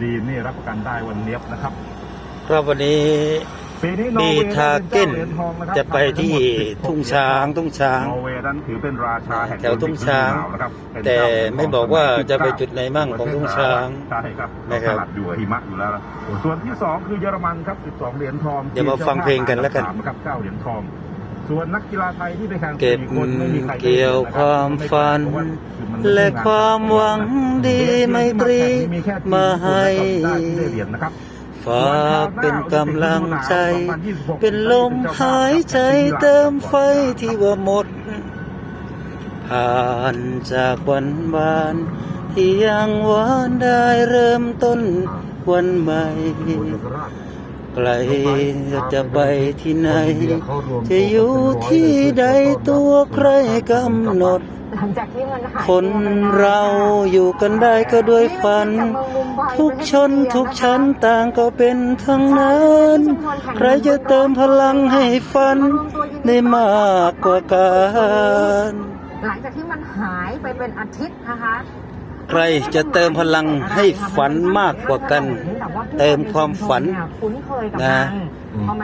จีนนี่รับประกันได้วันเนี้ยบนะครับครับวันนี้ปีนี้นอดีร์เวย์ทาเก้นป็จ้หรียญทองนะครับจะไปที่ทั้งหมด16ทุ่งช้างทุ่งช้าง นอร์เวย์นั้นถือเป็นราชาแห่งแถวทุ่งช้างฤดูหนวนะครับเป็นแต่เจ้าเหรียญทงไม่บอกว่าจะไปจุดไหนมั่งของทุ่งช้างใช่ครับนะครับ สลัดอยู่กับหิมะอยู่แล้วล่ะส่วนที่สองคือเยอรมันครับ12เหรียญทองเดี๋ยวมาฟังเพลงกันแล้วกันสามครับ9เหรียญทอง ส่วนนักกีฬาไทยที่ไปแข่งเก็บสี่คนไม่มีใครได้เกี่ยวความฝัน และความหวังดีไมตรีมาให้ได้ที่ได้เหรียญนะครับฝากเป็นกำลังใจ เป็นลมหายใจเติมไฟที่ว่าหมด ผ่านจากวันวานที่ยังหวานได้เริ่มต้นวันใหม่ไกลจะไปที่ไหน จะอยู่ที่ใดตัวใครกำหนด หลังจากที่มันหายคนเราอยู่กันได้ก็ด้วยฝัน ทุกชนทุกชั้นต่างก็เป็นทั้งนั้น ใครจะเติมพลังให้ฝันได้มากกว่าการหลังจากที่มันหายไปเป็นอาทิตย์นะคะใครจะเติมพลังให้ฝันมากกว่ากัน เติมความฝันคุ้นเคยกับนะมันพอมัน